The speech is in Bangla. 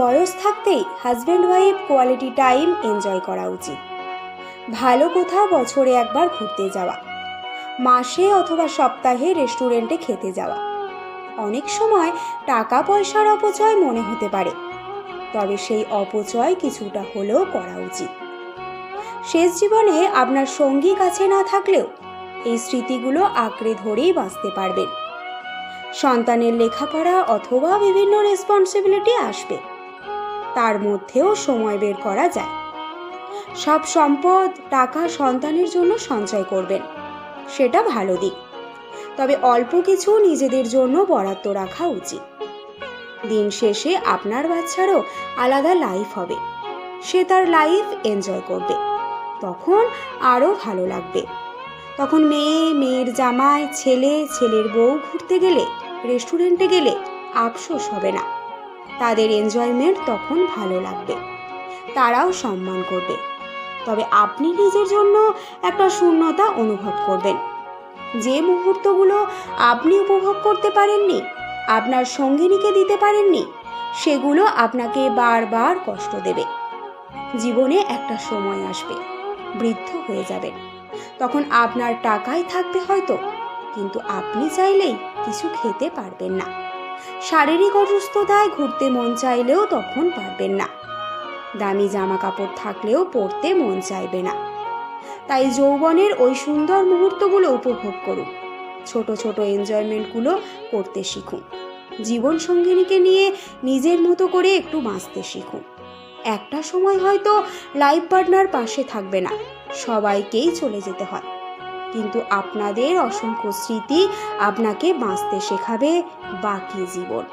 বয়স থাকতেই husband wife quality time enjoy করা উচিত। ভালো কোথাও বছরে একবার ঘুরতে যাওয়া, মাসে অথবা সপ্তাহে রেস্টুরেন্টে খেতে যাওয়া। অনেক সময় টাকা পয়সার অপচয় মনে হতে পারে, তবে সেই অপচয় কিছুটা হলেও করা উচিত। শেষ জীবনে আপনার সঙ্গী কাছে না থাকলেও এই স্মৃতিগুলো আঁকড়ে ধরেই বাঁচতে পারবেন। সন্তানের লেখাপড়া অথবা বিভিন্ন রেসপন্সিবিলিটি আসবে। তার মধ্যেও সময় বের করা যায়। সব সম্পদ টাকা সন্তানের জন্য সঞ্চয় করবেন, সেটা ভালো দিক। তবে অল্প কিছু নিজেদের জন্য বরাদ্দ রাখা উচিত। দিন শেষে আপনার বাচ্চারও আলাদা লাইফ হবে। সে তার লাইফ এনজয় করবে। তখন আরও ভালো লাগবে। তখন মেয়ে, মেয়ের জামাই, ছেলে, ছেলের বউ ঘুরতে গেলে রেস্টুরেন্টে গেলে আফসোস হবে না। তাদের এনজয়মেন্ট তখন ভালো লাগবে। তারাও সম্মান করবে। তবে আপনি নিজের জন্য একটা শূন্যতা অনুভব করবেন। যে মুহূর্তগুলো আপনি উপভোগ করতে পারেননি, আপনার সঙ্গিনীকে দিতে পারেননি, সেগুলো আপনাকে বারবার কষ্ট দেবে। জীবনে একটা সময় আসবে, বৃদ্ধ হয়ে যাবেন। তখন আপনার টাকাই থাকবে হয়তো, কিন্তু আপনি চাইলেই কিছু খেতে পারবেন না। শারীরিক অসুস্থতায় ঘুরতে মন চাইলেও তখন পারবেন না। দামি জামা কাপড় থাকলেও পরতে মন চাইবে না। তাই যৌবনের ওই সুন্দর মুহূর্তগুলো উপভোগ করুন। ছোট ছোট এনজয়মেন্টগুলো করতে শিখুন। জীবন সঙ্গিনীকে নিয়ে নিজের মতো করে একটু বাঁচতে শিখুন। একটা সময় হয়তো লাইফ পার্টনার পাশে থাকবে না। সবাইকেই চলে যেতে হয়। কিন্তু আপনাদের অসংখ্য স্মৃতি আপনাকে বাঁচতে শেখাবে বাকি জীবন।